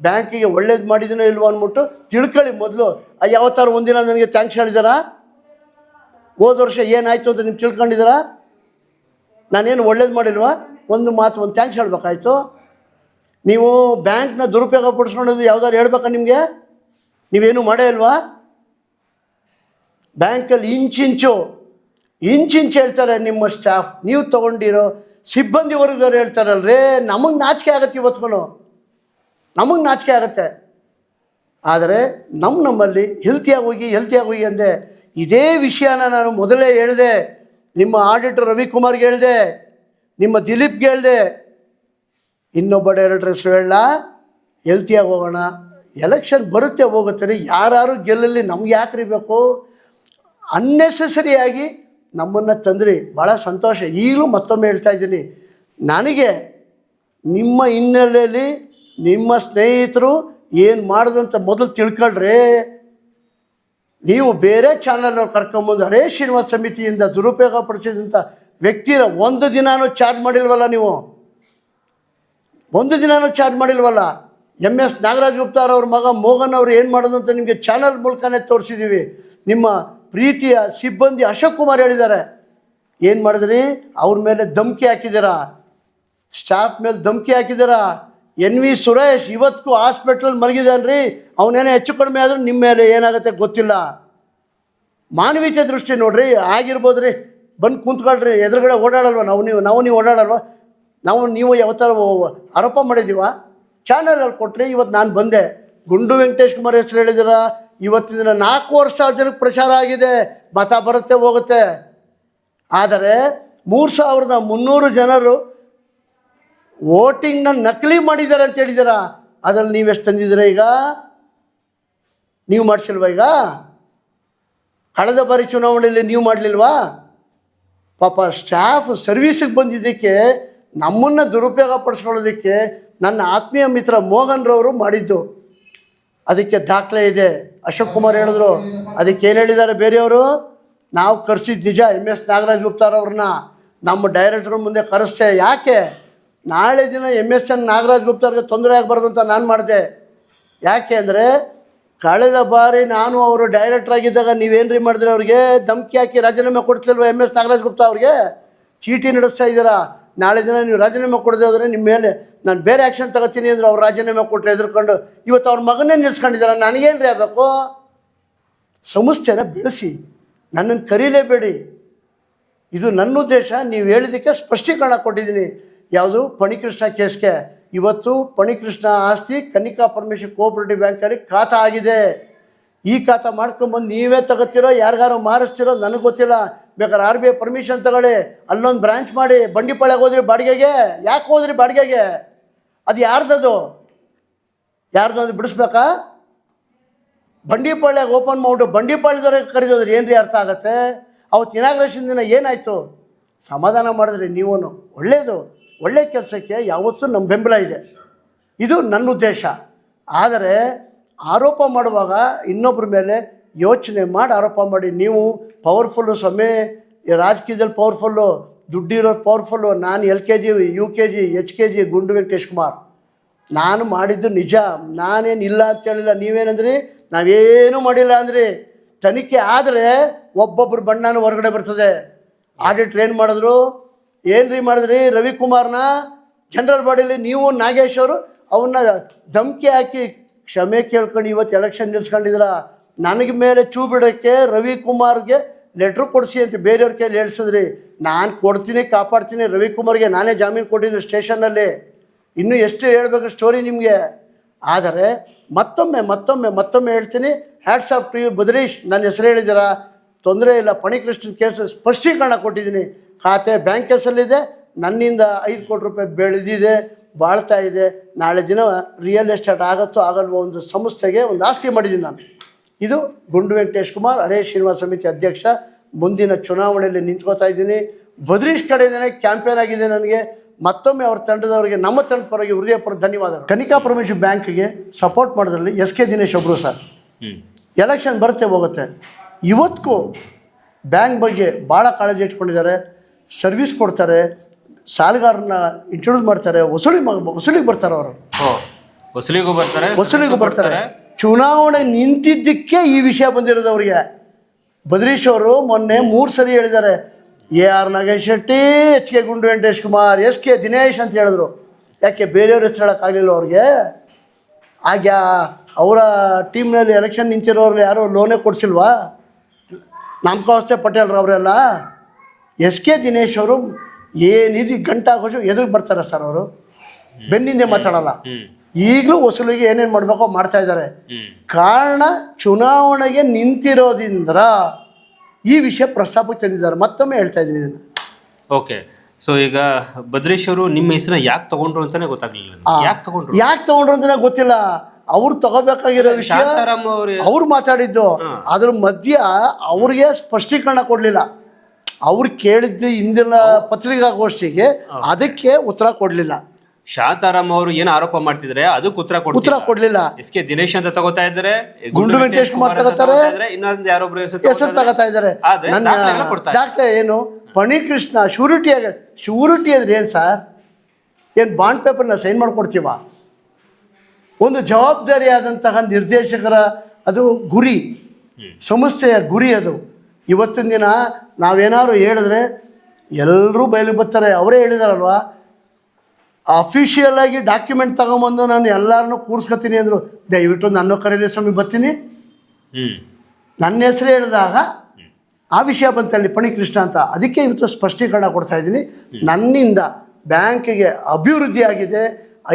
ಬ್ಯಾಂಕಿಗೆ ಒಳ್ಳೇದು ಮಾಡಿದ್ದೀನೋ ಇಲ್ವೋ ಅಂದ್ಬಿಟ್ಟು ತಿಳ್ಕೊಳ್ಳಿ ಮೊದಲು. ಯಾವತ್ತಾರು ಒಂದಿನ ನನಗೆ ಥ್ಯಾಂಕ್ಸ್ ಹೇಳಿದಾರಾ? ಹೋದ ವರ್ಷ ಏನಾಯಿತು ಅಂತ ನೀವು ತಿಳ್ಕೊಂಡಿದ್ದೀರಾ ನಾನೇನು ಒಳ್ಳೇದು ಮಾಡಿಲ್ವಾ? ಒಂದು ಮಾತು, ಒಂದು ಥ್ಯಾಂಕ್ಸ್ ಹೇಳ್ಬೇಕಾಯ್ತು. ನೀವು ಬ್ಯಾಂಕ್ನ ದುರುಪಯೋಗ ಪಡಿಸ್ಕೊಂಡಿದ್ದು ಯಾವ್ದಾದ್ರು ಹೇಳ್ಬೇಕಾ ನಿಮಗೆ? ನೀವೇನು ಮಾಡೇ ಇಲ್ವಾ? ಬ್ಯಾಂಕಲ್ಲಿ ಇಂಚಿಂಚು ಇಂಚಿಂಚು ಹೇಳ್ತಾರೆ ನಿಮ್ಮ ಸ್ಟಾಫ್ ನೀವು ತೊಗೊಂಡಿರೋ ಸಿಬ್ಬಂದಿ ವರ್ಗದವ್ರು ಹೇಳ್ತಾರಲ್ರಿ, ನಮಗೆ ನಾಚಿಕೆ ಆಗತ್ತೆ ಇವತ್ಗೂ ನಮಗೆ ನಾಚಿಕೆ ಆಗುತ್ತೆ. ಆದರೆ ನಮ್ಮ ನಮ್ಮಲ್ಲಿ ಹೆಲ್ತಿಯಾಗಿ ಹೋಗಿ ಹೆಲ್ತಿಯಾಗಿ ಹೋಗಿ ಅಂದೆ, ಇದೇ ವಿಷಯನ ನಾನು ಮೊದಲೇ ಹೇಳಿದೆ. ನಿಮ್ಮ ಆಡಿಟರ್ ರವಿಕುಮಾರ್ಗೆ ಹೇಳಿದೆ, ನಿಮ್ಮ ದಿಲೀಪ್ಗೆ ಹೇಳಿದೆ. ಇನ್ನೊಬ್ಬ ಡೈರೆಕ್ಟರ್ ಹೆಸರು ಹೇಳ ಹೆಲ್ತಿಯಾಗಿ ಹೋಗೋಣ. ಎಲೆಕ್ಷನ್ ಬರುತ್ತೆ ಹೋಗುತ್ತೆ ರೀ ಯಾರು ಗೆಲ್ಲಲಿ ನಮ್ಗೆ ಯಾಕೆ ಬೇಕು? ಅನ್ನೆಸೆಸರಿಯಾಗಿ ನಮ್ಮನ್ನು ತಂದ್ರಿ. ಭಾಳ ಸಂತೋಷ. ಈಗಲೂ ಮತ್ತೊಮ್ಮೆ ಹೇಳ್ತಾ ಇದ್ದೀನಿ. ನನಗೆ ನಿಮ್ಮ ಹಿನ್ನೆಲೆಯಲ್ಲಿ ನಿಮ್ಮ ಸ್ನೇಹಿತರು ಏನು ಮಾಡಿದಂತ ಮೊದಲು ತಿಳ್ಕೊಳ್ರಿ. ನೀವು ಬೇರೆ ಚಾನಲ್ನವ್ರು ಕರ್ಕೊಂಬಂದು ಹರೇ ಶ್ರೀನಿವಾಸ ಸಮಿತಿಯಿಂದ ದುರುಪಯೋಗ ಪಡಿಸಿದಂಥ ವ್ಯಕ್ತಿನ ಒಂದು ದಿನಾನೂ ಚಾರ್ಜ್ ಮಾಡಿಲ್ವಲ್ಲ ನೀವು? ಒಂದು ದಿನಾನೂ ಚಾರ್ಜ್ ಮಾಡಿಲ್ವಲ್ಲ? ಎಂ ಎಸ್ ನಾಗರಾಜ್ ಗುಪ್ತಾರವ್ರ ಮಗ ಮೋಹನ್ ಅವರು ಏನು ಮಾಡೋದು ಅಂತ ನಿಮಗೆ ಚಾನಲ್ ಮೂಲಕನೇ ತೋರಿಸಿದ್ದೀವಿ ನಿಮ್ಮ ಪ್ರೀತಿಯ ಸಿಬ್ಬಂದಿ ಅಶೋಕ್ ಕುಮಾರ್ ಹೇಳಿದ್ದಾರೆ. ಏನು ಮಾಡಿದ್ರಿ? ಅವ್ರ ಮೇಲೆ ಧಮಕಿ ಹಾಕಿದ್ದೀರಾ? ಸ್ಟಾಫ್ ಮೇಲೆ ಧಮ್ಕಿ ಹಾಕಿದ್ದೀರಾ? ಎನ್ ವಿ ಸುರೇಶ್ ಇವತ್ತಿಗೂ ಹಾಸ್ಪಿಟ್ಲಲ್ಲಿ ಮಲಗಿದ್ದಾನ್ರಿ ಅವನೇನೋ ಹೆಚ್ಚು ಕಡಿಮೆ ಆದರೂ ನಿಮ್ಮ ಮೇಲೆ ಏನಾಗುತ್ತೆ ಗೊತ್ತಿಲ್ಲ. ಮಾನವೀಯತೆ ದೃಷ್ಟಿ ನೋಡ್ರಿ ಆಗಿರ್ಬೋದು ರೀ ಬಂದು ಕುಂತ್ಕೊಳ್ರಿ, ಎದುರುಗಡೆ ಓಡಾಡಲ್ವ? ನಾವು ನೀವು ನಾವು ನೀವು ಓಡಾಡಲ್ವ? ನಾವು ನೀವು ಯಾವತ್ತಾರ ಆರೋಪ ಮಾಡಿದ್ದೀವ? ಚಾನಲಲ್ಲಿ ಕೊಟ್ರಿ ಇವತ್ತು ನಾನು ಬಂದೆ. ಗುಂಡು ವೆಂಕಟೇಶ್ ಕುಮಾರ್ ಹೆಸರು ಹೇಳಿದಿರ ಇವತ್ತಿನ ದಿನ ನಾಲ್ಕು ವರ್ಷ ಜನಕ್ಕೆ ಪ್ರಚಾರ ಆಗಿದೆ, ಮತ ಬರುತ್ತೆ, ಹೋಗುತ್ತೆ. ಆದರೆ ಮೂರು ಸಾವಿರದ ಮುನ್ನೂರು ಜನರು ವೋಟಿಂಗ್ನ ನಕಲಿ ಮಾಡಿದ್ದಾರೆ ಅಂತ ಹೇಳಿದ್ದೀರಾ? ಅದರಲ್ಲಿ ನೀವೆಷ್ಟು ತಂದಿದ್ದೀರಾ ಈಗ? ನೀವು ಮಾಡಿಸಿಲ್ವಾ ಈಗ? ಕಳೆದ ಬಾರಿ ಚುನಾವಣೆಯಲ್ಲಿ ನೀವು ಮಾಡಲಿಲ್ವಾ? ಪಾಪ ಸ್ಟಾಫ್ ಸರ್ವೀಸಿಗೆ ಬಂದಿದ್ದಕ್ಕೆ, ನಮ್ಮನ್ನು ದುರುಪಯೋಗ ಪಡಿಸ್ಕೊಳ್ಳೋದಕ್ಕೆ ನನ್ನ ಆತ್ಮೀಯ ಮಿತ್ರ ಮೋಹನ್ ರವರು ಮಾಡಿದ್ದು. ಅದಕ್ಕೆ ದಾಖಲೆ ಇದೆ. ಅಶೋಕ್ ಕುಮಾರ್ ಹೇಳಿದ್ರು, ಅದಕ್ಕೆ ಏನು ಹೇಳಿದ್ದಾರೆ ಬೇರೆಯವರು? ನಾವು ಕರೆಸಿದ್ದು ನಿಜ ಎಂ ಎಸ್ ನಾಗರಾಜ್ ಗುಪ್ತಾರ್ ಅವ್ರನ್ನ ನಮ್ಮ ಡೈರೆಕ್ಟ್ರ್ ಮುಂದೆ ಕರೆಸ್ತೆ ಯಾಕೆ? ನಾಳೆ ದಿನ ಎಂ ಎಸ್ ಎನ್ ನಾಗರಾಜ್ ಗುಪ್ತಾರ್ಗೆ ತೊಂದರೆ ಆಗಬಾರ್ದು ಅಂತ ನಾನು ಮಾಡಿದೆ. ಯಾಕೆ ಅಂದರೆ, ಕಳೆದ ಬಾರಿ ನಾನು ಅವರು ಡೈರೆಕ್ಟರ್ ಆಗಿದ್ದಾಗ ನೀವೇನ್ರಿ ಮಾಡಿದ್ರೆ ಅವ್ರಿಗೆ? ಧಮ್ಕಿ ಹಾಕಿ ರಾಜೀನಾಮೆ ಕೊಡ್ತಿಲ್ವ ಎಂ ಎಸ್ ನಾಗರಾಜ್ ಗುಪ್ತಾ ಅವ್ರಿಗೆ? ಚೀಟಿ ನಡೆಸ್ತಾ ಇದ್ದೀರಾ? ನಾಳೆ ದಿನ ನೀವು ರಾಜೀನಾಮೆ ಕೊಡದೆ ಹೋದರೆ ನಿಮ್ಮ ಮೇಲೆ ನಾನು ಬೇರೆ ಆ್ಯಕ್ಷನ್ ತಗೋತೀನಿ ಅಂದ್ರೆ ಅವ್ರು ರಾಜೀನಾಮೆ ಕೊಟ್ಟರೆ ಎದುರ್ಕೊಂಡು ಇವತ್ತು ಅವ್ರ ಮಗನೇ ನಿಲ್ಸ್ಕೊಂಡಿದ್ದಾರೆ ರೀ ಆಗಬೇಕು? ಸಂಸ್ಥೆನ ಬೆಳೆಸಿ ನನ್ನನ್ನು ಕರೀಲೇಬೇಡಿ. ಇದು ನನ್ನ ಉದ್ದೇಶ, ನೀವು ಹೇಳಿದ್ದಕ್ಕೆ ಸ್ಪಷ್ಟೀಕರಣ ಕೊಟ್ಟಿದ್ದೀನಿ. ಯಾವುದು? ಪಣಿಕೃಷ್ಣ ಕೇಸ್ಗೆ. ಇವತ್ತು ಪಣಿಕೃಷ್ಣ ಆಸ್ತಿ ಕನ್ನಿಕಾ ಪರಮೇಶ್ವರ್ ಕೋಆಪರೇಟಿವ್ ಬ್ಯಾಂಕಲ್ಲಿ ಖಾತಾ ಆಗಿದೆ. ಈ ಖಾತಾ ಮಾಡ್ಕೊಂಬಂದು ನೀವೇ ತಗೋತಿರೋ, ಯಾರಿಗಾರು ಮಾರಿಸ್ತಿರೋ ನನಗೆ ಗೊತ್ತಿಲ್ಲ. ಬೇಕಾದ್ರೆ ಆರ್ ಬಿ ಐ ಪರ್ಮಿಷನ್ ತಗೊಳ್ಳಿ. ಅಲ್ಲೊಂದು ಬ್ರಾಂಚ್ ಮಾಡಿ ಬಂಡಿಪಾಳೆಗೆ ಹೋದ್ರಿ ಬಾಡಿಗೆಗೆ? ಯಾಕೆ ಹೋದ್ರಿ ಬಾಡಿಗೆಗೆ? ಅದು ಯಾರ್ದದು? ಯಾರ್ದು ಅದು ಬಿಡಿಸ್ಬೇಕಾ? ಬಂಡೀಪಾಳ್ಯಾಗ ಓಪನ್ ಮಾಡ್ಬಿಟ್ಟು ಬಂಡಿಪಾಳ್ಯದವ್ರಿಗೆ ಕರೆದೋದ್ರೆ ಏನು ರೀ ಅರ್ಥ ಆಗುತ್ತೆ? ಅವತ್ತು ಇನಾಗ್ರೇಷನ್ ದಿನ ಏನಾಯಿತು? ಸಮಾಧಾನ ಮಾಡಿದ್ರಿ ನೀವೂ ಒಳ್ಳೆಯದು ಒಳ್ಳೆಯ ಕೆಲಸಕ್ಕೆ ಯಾವತ್ತೂ ನಮ್ಮ ಬೆಂಬಲ ಇದೆ. ಇದು ನನ್ನ ಉದ್ದೇಶ. ಆದರೆ ಆರೋಪ ಮಾಡುವಾಗ ಇನ್ನೊಬ್ಬರ ಮೇಲೆ ಯೋಚನೆ ಮಾಡಿ ಆರೋಪ ಮಾಡಿ. ನೀವು ಪವರ್ಫುಲ್ಲು ಸಮಯ ರಾಜಕೀಯದಲ್ಲಿ ಪವರ್ಫುಲ್ಲು ದುಡ್ಡಿರೋ ಪವರ್ಫುಲ್ಲು ನಾನು L K G, U K G, H K G Gundu Venkatesh Kumar ನಾನು ಮಾಡಿದ್ದು ನಿಜ, ನಾನೇನು ಇಲ್ಲ ಅಂತ ಹೇಳಿಲ್ಲ. ನೀವೇನಂದ್ರಿ? ನಾವೇನು ಮಾಡಿಲ್ಲ ಅಂದ್ರಿ. ತನಿಖೆ ಆದರೆ ಒಬ್ಬೊಬ್ಬರು ಬಣ್ಣನೂ ಹೊರಗಡೆ ಬರ್ತದೆ. ಆಡಿಟ್ರ್ ಏನು ಮಾಡಿದ್ರು? ಏನು ರೀ ಮಾಡಿದ್ರಿ? ರವಿಕುಮಾರ್ನ ಜನರಲ್ ಬಾಡಿಲಿ ನೀವು, ನಾಗೇಶ್ ಅವರು ಅವನ್ನ ಧಮಕಿ ಹಾಕಿ ಕ್ಷಮೆ ಕೇಳ್ಕೊಂಡು ಇವತ್ತು ಎಲೆಕ್ಷನ್ ನಿಲ್ಸ್ಕೊಂಡಿದ್ರ ನನಗೆ ಮೇಲೆ ಚೂ ಬಿಡೋಕ್ಕೆ ರವಿಕುಮಾರ್ಗೆ ಲೆಟ್ರ್ ಕೊಡಿಸಿ ಅಂತ ಬೇರೆಯವ್ರ ಕೈಯಲ್ಲಿ ಹೇಳ್ಸಿದ್ರಿ. ನಾನು ಕೊಡ್ತೀನಿ, ಕಾಪಾಡ್ತೀನಿ, ರವಿಕುಮಾರ್ಗೆ ನಾನೇ ಜಾಮೀನು ಕೊಟ್ಟಿದ್ದೆ ಸ್ಟೇಷನಲ್ಲಿ ಇನ್ನೂ ಎಷ್ಟು ಹೇಳಬೇಕು ಸ್ಟೋರಿ ನಿಮಗೆ? ಆದರೆ ಮತ್ತೊಮ್ಮೆ ಮತ್ತೊಮ್ಮೆ ಮತ್ತೊಮ್ಮೆ ಹೇಳ್ತೀನಿ. Hats off to you Badrish. ನನ್ನ ಹೆಸರು ಹೇಳಿದ್ದೀರಾ? ತೊಂದರೆ ಇಲ್ಲ, ಪಣಿಕೃಷ್ಣನ್ ಕೇಸ್ ಸ್ಪಷ್ಟೀಕರಣ ಕೊಟ್ಟಿದ್ದೀನಿ. ಖಾತೆ ಬ್ಯಾಂಕ್ ಕೇಸಲ್ಲಿದೆ. ನನ್ನಿಂದ ಐದು ಕೋಟಿ ರೂಪಾಯಿ ಬೆಳೆದಿದೆ, ಬಾಳ್ತಾ ಇದೆ. ನಾಳೆ ದಿನ ರಿಯಲ್ ಎಸ್ಟೇಟ್ ಆಗತ್ತೋ ಆಗಲ್ವೋ ಒಂದು ಸಂಸ್ಥೆಗೆ ಒಂದು ಆಸ್ತಿ ಮಾಡಿದ್ದೀನಿ ನಾನು. ಇದು ಗುಂಡು ವೆಂಕಟೇಶ್ ಕುಮಾರ್ ಹರೇ ಶ್ರೀನಿವಾಸ ಸಮಿತಿ ಅಧ್ಯಕ್ಷ. ಮುಂದಿನ ಚುನಾವಣೆಯಲ್ಲಿ ನಿಂತ್ಕೋತಾ ಇದ್ದೀನಿ. ಬದ್ರೀಶ್ ಕಡೆಯಿಂದನೇ ಕ್ಯಾಂಪೇನ್ ಆಗಿದೆ ನನಗೆ. ಮತ್ತೊಮ್ಮೆ ಅವ್ರ ತಂಡದವರಿಗೆ ನಮ್ಮ ತಂಡ ಪರವಾಗಿ ಹೃದಯಪೂರ್ವಕ ಧನ್ಯವಾದ ಕನಿಕಾ ಪರಮೇಶ್ವರ್ ಬ್ಯಾಂಕ್ಗೆ ಸಪೋರ್ಟ್ ಮಾಡೋದ್ರಲ್ಲಿ ಎಸ್ ಕೆ ದಿನೇಶ್ ಒಬ್ಬರು ಸರ್. ಎಲೆಕ್ಷನ್ ಬರುತ್ತೆ ಹೋಗುತ್ತೆ. ಇವತ್ತಿಗೂ ಬ್ಯಾಂಕ್ ಬಗ್ಗೆ ಭಾಳ ಕಾಳಜಿ ಇಟ್ಕೊಂಡಿದ್ದಾರೆ. ಸರ್ವಿಸ್ ಕೊಡ್ತಾರೆ. ಸಾಲಗಾರನ್ನ ಇಂಟ್ರೊಡ್ಯೂಸ್ ಮಾಡ್ತಾರೆ. ವಸೂಲಿ ವಸೂಲಿಗೆ ಬರ್ತಾರೆ ಅವರು. ವಸೂಲಿಗೂ ಬರ್ತಾರೆ ವಸೂಲಿಗೂ ಬರ್ತಾರೆ. ಚುನಾವಣೆ ನಿಂತಿದ್ದಕ್ಕೆ ಈ ವಿಷಯ ಬಂದಿರೋದು ಅವರಿಗೆ. ಬದ್ರೀಶ್ ಅವರು ಮೊನ್ನೆ ಮೂರು ಸರಿ ಹೇಳಿದ್ದಾರೆ. A R Nagesh Shetty, H K Gundu Venkatesh Kumar, S K Dinesh ಅಂತ ಹೇಳಿದ್ರು. ಯಾಕೆ ಬೇರೆಯವ್ರ ಹೆಸರು ಹೇಳೋಕ್ಕಾಗಲಿಲ್ಲ ಅವ್ರಿಗೆ? ಆಗ ಅವರ ಟೀಮ್ನಲ್ಲಿ ಎಲೆಕ್ಷನ್ ನಿಂತಿರೋರು ಯಾರೋ ಲೋನೇ ಕೊಡಿಸಿಲ್ವಾ? ನಾಮಕಾವಸ್ಥೆ ಪಟೇಲ್ರು ಅವರೆಲ್ಲ. ಎಸ್ ಕೆ ದಿನೇಶ್ ಅವರು ಏನಿದು ಗಂಟಾ ಎದುರು ಬರ್ತಾರೆ ಸರ್ ಅವರು? ಬೆನ್ನಿಂದೆ ಮಾತಾಡಲ್ಲ. ಈಗಲೂ ವಸೂಲಿಗೆ ಏನೇನು ಮಾಡಬೇಕೋ ಮಾಡ್ತಾ ಇದ್ದಾರೆ. ಕಾರಣ ಚುನಾವಣೆಗೆ ನಿಂತಿರೋದ್ರಿಂದ ಈ ವಿಷಯ ಪ್ರಸ್ತಾಪಕ್ಕೆ ತಂದಿದ್ದಾರೆ. ಮತ್ತೊಮ್ಮೆ ಹೇಳ್ತಾ ಇದ್ದೀನಿ ಇದನ್ನು. ಓಕೆ. ಸೊ ಈಗ ಭದ್ರೇಶ್ ಅವರು ನಿಮ್ಮ ಹೆಸರನ್ನ ಯಾಕೆ ತಗೊಂಡ್ರು ಅಂತಾನೆ ಗೊತ್ತಾಗ್ಲಿಲ್ಲ ಯಾಕೆ ತಗೊಂಡ್ರು? ಯಾಕೆ ತಗೊಂಡ್ರು ಅಂತಾನೆ ಗೊತ್ತಿಲ್ಲ. ಅವ್ರು ತಗೋಬೇಕಾಗಿರೋ ವಿಷಯ ಅವ್ರು ಮಾತಾಡಿದ್ದು. ಅದ್ರ ಮಧ್ಯ ಅವ್ರಿಗೆ ಸ್ಪಷ್ಟೀಕರಣ ಕೊಡಲಿಲ್ಲ. ಅವ್ರು ಕೇಳಿದ್ದು ಇಂದಿನ ಪತ್ರಿಕಾಗೋಷ್ಠಿಗೆ ಅದಕ್ಕೆ ಉತ್ತರ ಕೊಡಲಿಲ್ಲ. ಶಾಂತಾರಾಮ್ ಅವರು ಏನು ಆರೋಪ ಮಾಡ್ತಿದ್ರೆ ಅದಕ್ಕೆ ಉತ್ತರ ಉತ್ತರ ಕೊಡಲಿಲ್ಲ. ಎಸ್ ಕೆ ದಿನೇಶ್ ಅಂತ ತಗೋತಾ ಇದ್ದಾರೆ ಗುಂಡು ವೆಂಕಟೇಶ್ ಕುಮಾರ್ ತಗೋತಾರೆ. ಇನ್ನೊಂದು ಯಾರೊಬ್ರು ಹೆಸರು ಹೆಸರು ತಗೋತಾ ಇದ್ದಾರೆ. ಆದ್ರೆ ದಾಖಲೆ ಏನು? ಫಣಿಕೃಷ್ಣ ಶೂರಿಟಿ ಆಗ ಶ್ಯೂರಿಟಿ ಅಂದ್ರೆ ಏನು ಸರ್? ಏನು ಬಾಂಡ್ ಪೇಪರ್ನ ಸೈನ್ ಮಾಡ್ಕೊಡ್ತೀವ? ಒಂದು ಜವಾಬ್ದಾರಿಯಾದಂತಹ ನಿರ್ದೇಶಕರ ಅದು ಗುರಿ ಸಂಸ್ಥೆಯ ಗುರಿ ಅದು. ಇವತ್ತಿನ ದಿನ ನಾವೇನಾದ್ರು ಹೇಳಿದ್ರೆ ಎಲ್ಲರೂ ಬಯಲಿಗೆ ಬರ್ತಾರೆ ಅವರೇ ಹೇಳಿದಾರಲ್ವಾ? ಅಫಿಷಿಯಲ್ ಆಗಿ ಡಾಕ್ಯುಮೆಂಟ್ ತಗೊಂಬಂದು ನಾನು ಎಲ್ಲರನ್ನೂ ಕೂರಿಸ್ಕೊತೀನಿ ಅಂದರು ದಯವಿಟ್ಟು ನನ್ನ ಕರೀರಿ ಸ್ವಾಮಿ ಬರ್ತೀನಿ. ನನ್ನ ಹೆಸರು ಹೇಳಿದಾಗ ಆ ವಿಷಯ ಬಂತಲ್ಲಿ ಪಣಿಕೃಷ್ಣ ಅಂತ ಅದಕ್ಕೆ ಇವತ್ತು ಸ್ಪಷ್ಟೀಕರಣ ಕೊಡ್ತಾ ಇದ್ದೀನಿ. ನನ್ನಿಂದ ಬ್ಯಾಂಕಿಗೆ ಅಭಿವೃದ್ಧಿ ಆಗಿದೆ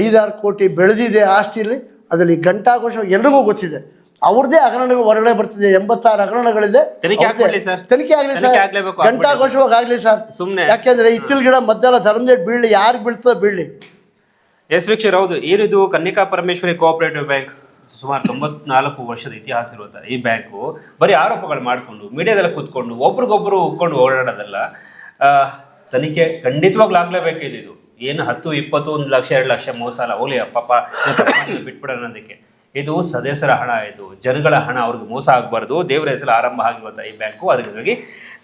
ಐದಾರು ಕೋಟಿ ಬೆಳೆದಿದೆ ಆಸ್ತಿಯಲ್ಲಿ ಅದರಲ್ಲಿ ಗಂಟಾಘೋಷ ಎಲ್ರಿಗೂ ಗೊತ್ತಿದೆ. ಅವ್ರದ್ದೇ ಹಗರಣಗಳು ಹೊರಗಡೆ ಬರ್ತಿದೆ. ಎಂಬತ್ತಾರು ಹಗರಣಗಳಿದೆ. ತನಿಖೆ ಆಗ್ಲಿ ಸರ್. ತನಿಖೆ ಆಗಲಿ ಸರ್. ಆಗ್ಲೇಬೇಕು, ಗಂಟಾಘೋಷವಾಗಿ ಆಗಲಿ ಸರ್. ಸುಮ್ನೆ. ಯಾಕೆಂದ್ರೆ ಇತ್ತಿಲ್ ಗಿಡ ಮದ್ದೆಲ್ಲ ಧರ್ಮದೇಟ್ ಬೀಳಿ ಯಾರು ಬೀಳ್ತೋ ಬೀಳಿ ಎಸ್ ವೀಕ್ಷರ್ ಹೌದು ಏನಿದು ಕನ್ನಿಕಾ ಪರಮೇಶ್ವರಿ ಕೋಆಪರೇಟಿವ್ ಬ್ಯಾಂಕ್ ಸುಮಾರು ತೊಂಬತ್ನಾಲ್ಕು ವರ್ಷದ ಇತಿಹಾಸ ಇರುವಂತ ಈ ಬ್ಯಾಂಕು ಬರೀ ಆರೋಪಗಳು ಮಾಡಿಕೊಂಡು ಮೀಡಿಯಾದಲ್ಲಿ ಕೂತ್ಕೊಂಡು ಒಬ್ರಿಗೊಬ್ರು ಉಕ್ಕೊಂಡು ಓಡಾಡೋದಲ್ಲ ಆ, ತನಿಖೆ ಖಂಡಿತವಾಗ್ಲೂ ಆಗ್ಲೇಬೇಕಿದೆ ಇದು. ಏನು ಹತ್ತು ಇಪ್ಪತ್ತು ಒಂದು ಲಕ್ಷ ಎರಡು ಲಕ್ಷ ಮೋಸ ಅಲ್ಲ. ಹೋಗ್ಲಿ ಪಾಪ ಬಿಟ್ಬಿಡೋಣ ಅನ್ನೋದಕ್ಕೆ ಇದು ಸದಸ್ಯರ ಹಣ, ಇದು ಜನಗಳ ಹಣ ಅವ್ರಿಗೆ ಮೋಸ ಆಗಬಾರ್ದು, ದೇವರ ಹೆಸರು ಆರಂಭ ಆಗಿರುವಂಥ ಈ ಬ್ಯಾಂಕು ಅದಕ್ಕಾಗಿ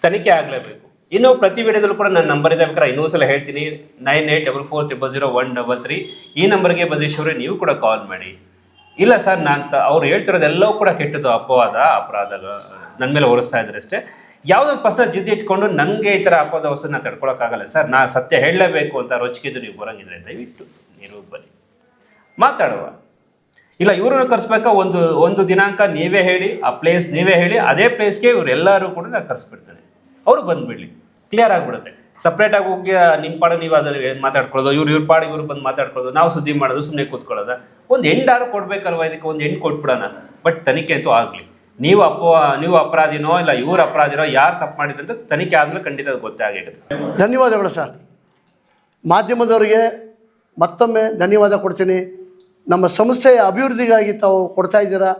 ತನಿಖೆ ಆಗಲೇಬೇಕು. ಇನ್ನು ಪ್ರತಿ ವಿಡಿಯೋದಲ್ಲೂ ಕೂಡ ನನ್ನ ನಂಬರ್ ಇದೆ ಬೇಕಾದ್ರೆ ಇನ್ನೊಂದು ಸಲ ಹೇಳ್ತೀನಿ. Nine eight double four triple zero one double three ಈ ನಂಬರ್ಗೆ ಬಂದಿದ್ದವರೇ ನೀವು ಕೂಡ ಕಾಲ್ ಮಾಡಿ. ಇಲ್ಲ ಸರ್ ನಾನು ಅವ್ರು ಹೇಳ್ತಿರೋದೆಲ್ಲವೂ ಕೂಡ ಕೆಟ್ಟದ್ದು, ಅಪವಾದ, ಅಪರಾಧ ನನ್ನ ಮೇಲೆ ಹೊರಿಸ್ತಾ ಇದ್ದಾರೆ ಅಷ್ಟೇ. ಯಾವುದೋ ಪರ್ಸನಲ್ ಜಿದ್ದು ಇಟ್ಕೊಂಡು ನನಗೆ ಈ ಥರ ಅಪವಾದ ಹೊಸನ್ನ ತಡ್ಕೊಳಕ್ಕಾಗಲ್ಲ ಸರ್ ನಾ ಸತ್ಯ ಹೇಳಲೇಬೇಕು ಅಂತ ರೊಚ್ಚಿಗೆದ್ದು ನೀವು ಬರೋಂಗಿದ್ರೆ ದಯವಿಟ್ಟು ನೀವು ಬನ್ನಿ. ಮಾತಾಡುವ. ಇಲ್ಲ, ಇವ್ರನ್ನ ಕರ್ಸ್ಬೇಕಾ? ಒಂದು ಒಂದು ದಿನಾಂಕ ನೀವೇ ಹೇಳಿ, ಆ ಪ್ಲೇಸ್ ನೀವೇ ಹೇಳಿ, ಅದೇ ಪ್ಲೇಸ್ಗೆ ಇವರೆಲ್ಲರೂ ಕೂಡ ನಾನು ಕರೆಸ್ಬಿಡ್ತೇನೆ. ಅವರು ಬಂದುಬಿಡ್ಲಿ. ಕ್ಲಿಯರ್ ಆಗಿಬಿಡುತ್ತೆ. ಸಪ್ರೇಟಾಗಿ ಹೋಗಿ ನಿಮ್ಮ ಪಾಡ ನೀವು ಅದ್ರಲ್ಲಿ ಮಾತಾಡ್ಕೊಳ್ಳೋದು? ಇವ್ರು, ಇವ್ರ ಪಾಡಿಗೆ ಇವ್ರು ಬಂದು ಮಾತಾಡ್ಕೊಳ್ಳೋದು. ನಾವು ಸುದ್ದಿ ಮಾಡೋದು ಸುಮ್ಮನೆ ಕೂತ್ಕೊಳ್ಳೋದ. ಒಂದು ಎಂಡಾರು ಕೊಡಬೇಕಲ್ವ ಇದಕ್ಕೆ? ಒಂದು ಎಂಡ್ ಕೊಟ್ಬಿಡೋಣ. ಬಟ್ ತನಿಖೆ ಅಂತೂ ಆಗಲಿ. ನೀವು ಅಪ್ಪ, ನೀವು ಅಪರಾಧಿನೋ, ಇಲ್ಲ ಇವ್ರ ಅಪರಾಧಿನೋ, ಯಾರು ತಪ್ಪು ಮಾಡಿದಂತ ತನಿಖೆ ಆದ್ಮೇಲೆ ಖಂಡಿತ ಗೊತ್ತೇ ಆಗಿರುತ್ತೆ ಧನ್ಯವಾದಗಳು ಸರ್. ಮಾಧ್ಯಮದವರಿಗೆ ಮತ್ತೊಮ್ಮೆ ಧನ್ಯವಾದ ಕೊಡ್ತೀನಿ. ನಮ್ಮ ಸಂಸ್ಥೆಯ ಅಭಿವೃದ್ಧಿಗಾಗಿ ತಾವು ಕೊಡ್ತಾ ಇದ್ದೀರಾ?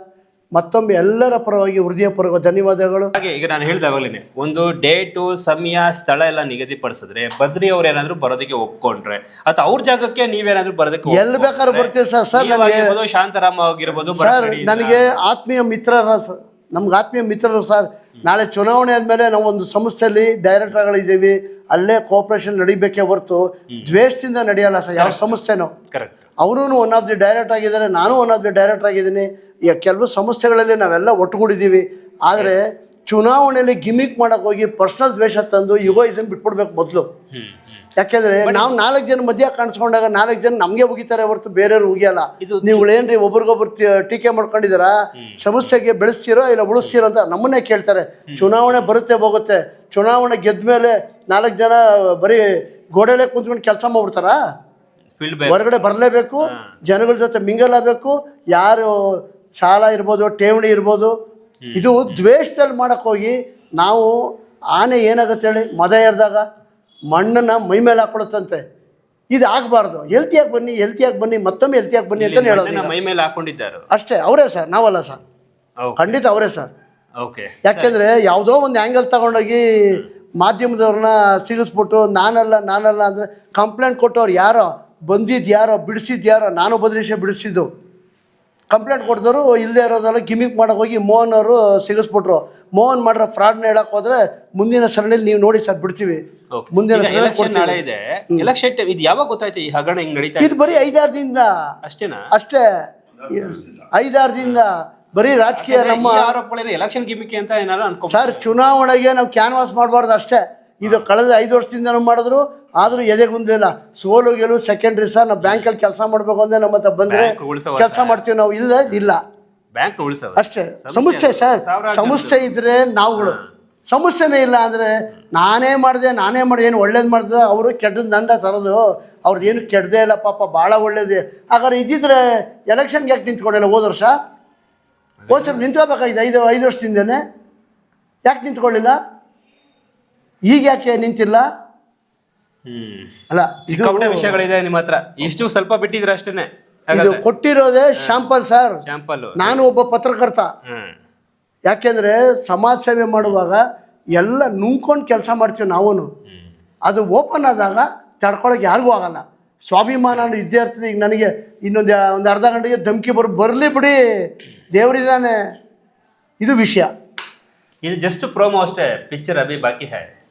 ಮತ್ತೊಮ್ಮೆ ಎಲ್ಲರ ಪರವಾಗಿ ಹೃದಯಪೂರ್ವಕ ಧನ್ಯವಾದಗಳು. ಹಾಗೆ ಈಗ ನಾನು ಹೇಳ್ದಾಗಲೇ ಒಂದು ಡೇಟು ಸಮಯ ಸ್ಥಳ ಎಲ್ಲ ನಿಗದಿಪಡಿಸಿದ್ರೆ ಬದ್ರಿ ಅವ್ರು ಏನಾದ್ರು ಬರೋದಕ್ಕೆ ಒಪ್ಕೊಂಡ್ರೆ ಅಥವಾ ಅವ್ರ ಜಾಗಕ್ಕೆ ನೀವೇನಾದ್ರೂ ಬರೋದಕ್ಕೆ ಎಲ್ಲಿ ಬೇಕಾದ್ರು ಬರ್ತೀವಿ ಸರ್ ಸರ್ ನನಗೆ ನೀವಾಗಿರ್ಬೋದು ಶಾಂತಾರಾಮ ಆಗಿರ್ಬೋದು ಸರ್? ನನಗೆ ಆತ್ಮೀಯ ಮಿತ್ರರ ಸರ್ ನಮ್ಗೆ ಆತ್ಮೀಯ ಮಿತ್ರರು ಸರ್. ನಾಳೆ ಚುನಾವಣೆ ಆದಮೇಲೆ ನಾವು ಒಂದು ಸಂಸ್ಥೆಯಲ್ಲಿ ಡೈರೆಕ್ಟರ್ಗಳಿದ್ದೀವಿ ಅಲ್ಲೇ ಕೋಆಪರೇಷನ್ ನಡಿಬೇಕೇ ಹೊರತು ದ್ವೇಷದಿಂದ ನಡೆಯಲ್ಲ ಸರ್ ಯಾವ ಸಂಸ್ಥೆನೂ. ಕರೆಕ್ಟ್ ಅವನು ಒನ್ ಆಫ್ ದಿ ಡೈರೆಕ್ಟ್ ಆಗಿದ್ದಾರೆ ನಾನು ಒನ್ ಆಫ್ ದಿ ಡೈರೆಕ್ಟ್ ಆಗಿದ್ದೀನಿ. ಈಗ ಕೆಲವು ಸಂಸ್ಥೆಗಳಲ್ಲಿ ನಾವೆಲ್ಲ ಒಟ್ಟುಗೂಡಿದ್ದೀವಿ. ಆದರೆ ಚುನಾವಣೆಯಲ್ಲಿ ಗಿಮಿಕ್ ಮಾಡೋಕೆ ಹೋಗಿ ಪರ್ಸನಲ್ ದ್ವೇಷ ತಂದು ಯುಗೋಯಿಸಮ್ ಬಿಟ್ಬಿಡ್ಬೇಕು ಮೊದಲು. ಯಾಕೆಂದ್ರೆ ನಾವು ನಾಲ್ಕು ಜನ ಮಧ್ಯ ಕಾಣಿಸ್ಕೊಂಡಾಗ ನಾಲ್ಕು ಜನ ನಮಗೆ ಉಗಿತಾರೆ ಹೊರತು ಬೇರೆಯವ್ರು ಉಗಿಯಲ್ಲ ನೀವುಗಳೇನ್ರಿ ಒಬ್ರಿಗೊಬ್ರು ಟೀಕೆ ಮಾಡ್ಕೊಂಡಿದ್ದೀರಾ? ಸಮಸ್ಯೆಗೆ ಬೆಳೆಸ್ತೀರೋ ಇಲ್ಲ ಉಳಿಸ್ತೀರೋ ಅಂತ ನಮ್ಮನ್ನೇ ಕೇಳ್ತಾರೆ. ಚುನಾವಣೆ ಬರುತ್ತೆ ಹೋಗುತ್ತೆ. ಚುನಾವಣೆ ಗೆದ್ದ ಮೇಲೆ ನಾಲ್ಕು ಜನ ಬರೀ ಗೋಡೆಲೆ ಕುಂತ್ಕೊಂಡು ಕೆಲಸ ಮಾಡ್ಬಿಡ್ತಾರಾ? ಹೊರಗಡೆ ಬರಲೇಬೇಕು ಜನಗಳ ಜೊತೆ ಮಿಂಗಲ್ ಆಗಬೇಕು ಯಾರು ಸಾಲ ಇರ್ಬೋದು ಠೇವಣಿ ಇರ್ಬೋದು ಇದು ದ್ವೇಷದಲ್ಲಿ ಮಾಡಕ್ಕೆ ಹೋಗಿ ನಾವು ಆನೆ ಏನಾಗುತ್ತೆ ಹೇಳಿ ಮದ ಏರಿದಾಗ ಮಣ್ಣನ್ನು ಮೈ ಮೇಲೆ ಹಾಕೊಳುತ್ತಂತೆ ಇದು ಆಗಬಾರ್ದು. ಹೆಲ್ತಿಯಾಗಿ ಬನ್ನಿ ಹೆಲ್ತಿಯಾಗಿ ಬನ್ನಿ ಮತ್ತೊಮ್ಮೆ ಹೆಲ್ತಿಯಾಗಿ ಬನ್ನಿ ಅಂತ ಹೇಳೋದು. ಮೈ ಮೇಲೆ ಹಾಕೊಂಡಿದ್ದಾರೆ ಅಷ್ಟೇ ಅವರೇ ಸರ್ ನಾವಲ್ಲ ಸರ್. ಖಂಡಿತ ಅವರೇ ಸರ್. ಓಕೆ ಯಾಕೆಂದ್ರೆ ಯಾವುದೋ ಒಂದು ಆ್ಯಂಗಲ್ ತಗೊಂಡೋಗಿ ಮಾಧ್ಯಮದವ್ರನ್ನ ಸಿಗಿಸ್ಬಿಟ್ಟು ನಾನಲ್ಲ ನಾನಲ್ಲ ಅಂದರೆ ಕಂಪ್ಲೇಂಟ್ ಕೊಟ್ಟವ್ರು ಯಾರೋ ಬಂದಿದ್ದು ಯಾರೋ ಬಿಡಿಸಿದ್ದು ಯಾರೋ ನಾನು ಬದಲಿಸ ಬಿಡಿಸಿದ್ದು. ಕಂಪ್ಲೇಂಟ್ ಕೊಡ್ತಾರು ಇಲ್ಲದೆ ಇರೋದೆಲ್ಲ ಗಿಮಿಕ್ ಮಾಡೋಕೆ ಹೋಗಿ ಮೋಹನ್ ಅವರು ಸಿಗಿಸ್ಬಿಟ್ರು. ಮೋಹನ್ ಮಾಡಿರೋ ಫ್ರಾಡ್ನ ಹೇಳಕ್ ಹೋದ್ರೆ ಮುಂದಿನ ಸರಣಿಯಲ್ಲಿ ನೀವು ನೋಡಿ ಸರ್ ಬಿಡ್ತೀವಿ. ಮುಂದಿನ ನಾಳೆ ಇದೆ. ಎಲೆಕ್ಷನ್ ಟೈಮ್ ಇದು ಯಾವಾಗ ಗೊತ್ತಾಯ್ತು ಈ ಹಗರಣ ಹಿಂಗ್ ನಡೀತಾ ಇದೆ? ಇದು ಬರೀ ಐದಾರು ದಿನದ ಅಷ್ಟೇನಾ? ಅಷ್ಟೇ. ಐದಾರು ದಿನದ ಬರೀ ರಾಜಕೀಯ ನಮ್ಮ ಆರೋಪಗಳೇನು ಎಲೆಕ್ಷನ್ ಗಿಮಿಕ್ ಅಂತ ಏನಾರು ಅನ್ಕೊ ಸರ್ ಚುನಾವಣೆಗೆ ನಾವು ಕ್ಯಾನ್ವಾಸ್ ಮಾಡಬಾರ್ದು ಅಷ್ಟೇ. ಇದು ಕಳೆದ ಐದು ವರ್ಷದಿಂದ ಮಾಡಿದ್ರು ಆದರೂ ಎದೆಗುಂದಿಲ್ಲ. ಸೋಲು ಗೆಲುವು ಸೆಕೆಂಡ್ರಿ ಸರ್ ನಾವು ಬ್ಯಾಂಕಲ್ಲಿ ಕೆಲಸ ಮಾಡಬೇಕು ಅಂದರೆ ನಮ್ಮ ಹತ್ರ ಬಂದರೆ ಕೆಲಸ ಮಾಡ್ತೀವಿ ನಾವು. ಇಲ್ಲ ಇಲ್ಲ. ಬ್ಯಾಂಕ್ ಅಷ್ಟೇ. ಸಮಸ್ಯೆ ಸರ್. ಸಮಸ್ಯೆ ಇದ್ರೆ ನಾವುಗಳು. ಸಮಸ್ಯೆನೇ ಇಲ್ಲ ಅಂದರೆ ನಾನೇ ಮಾಡಿದೆ ನಾನೇ ಮಾಡಿದೆ ಏನು ಒಳ್ಳೇದು ಮಾಡಿದ್ರೆ ಅವರು ಕೆಟ್ಟದ್ದು ನಂದ ತರೋದು ಅವ್ರದ್ದು ಏನು ಕೆಟ್ಟದೇ ಇಲ್ಲ ಪಾಪ ಭಾಳ ಒಳ್ಳೇದು. ಹಾಗಾದ್ರೆ ಇದ್ದಿದ್ರೆ ಎಲೆಕ್ಷನ್ಗೆ ಯಾಕೆ ನಿಂತ್ಕೊಂಡಿಲ್ಲ ಹೋದ ವರ್ಷ? ಹೋದ ವರ್ಷ ನಿಂತ್ಕೋಬೇಕಾಗಿದೆ ಐದು ಐದು ವರ್ಷದಿಂದನೇ. ಯಾಕೆ ನಿಂತ್ಕೊಳ್ಳಿಲ್ಲ? ಈಗ ಯಾಕೆ ನಿಂತಿಲ್ಲ? ಹ್ಮ್. ಅಲ್ಲ ಇದು ಸಿಕ್ಕಾಪಟ್ಟೆ ವಿಷಯಗಳಿದೆ ನಿಮ್ಮ ಹತ್ರ. ಇಷ್ಟು ಸ್ವಲ್ಪ ಬಿಟ್ಟಿದ್ರೆ ಅಷ್ಟೇನೆ. ಇದು ಕೊಟ್ಟಿರೋದೇ ಶಾಂಪಲ್ ಸರ್. ಶಾಂಪಲ್ ನಾನು ಒಬ್ಬ ಪತ್ರಕರ್ತ. ಹ್ಮ್ ಯಾಕೆಂದರೆ ಸಮಾಜ ಸೇವೆ ಮಾಡುವಾಗ ಎಲ್ಲ ನುಂಗ್ಕೊಂಡು ಕೆಲಸ ಮಾಡ್ತೀವಿ ನಾವೂ ಅದು ಓಪನ್ ಆದಾಗ ತಡ್ಕೊಳಕ್ಕೆ ಯಾರಿಗೂ ಆಗಲ್ಲ. ಸ್ವಾಭಿಮಾನ ಇದ್ದೇ ಇರ್ತದೆ. ಈಗ ನನಗೆ ಇನ್ನೊಂದು ಒಂದು ಅರ್ಧ ಗಂಟೆಗೆ ಧಮ್ಕಿ ಬರ್ ಬರಲಿ ಬಿಡಿ. ದೇವರಿದ್ದಾನೆ. ಇದು ವಿಷಯ. ಇದು ಜಸ್ಟ್ ಪ್ರೋಮೋ ಅಷ್ಟೇ. ಪಿಕ್ಚರ್ ಅಭಿ ಬಾಕಿ ಹೈ.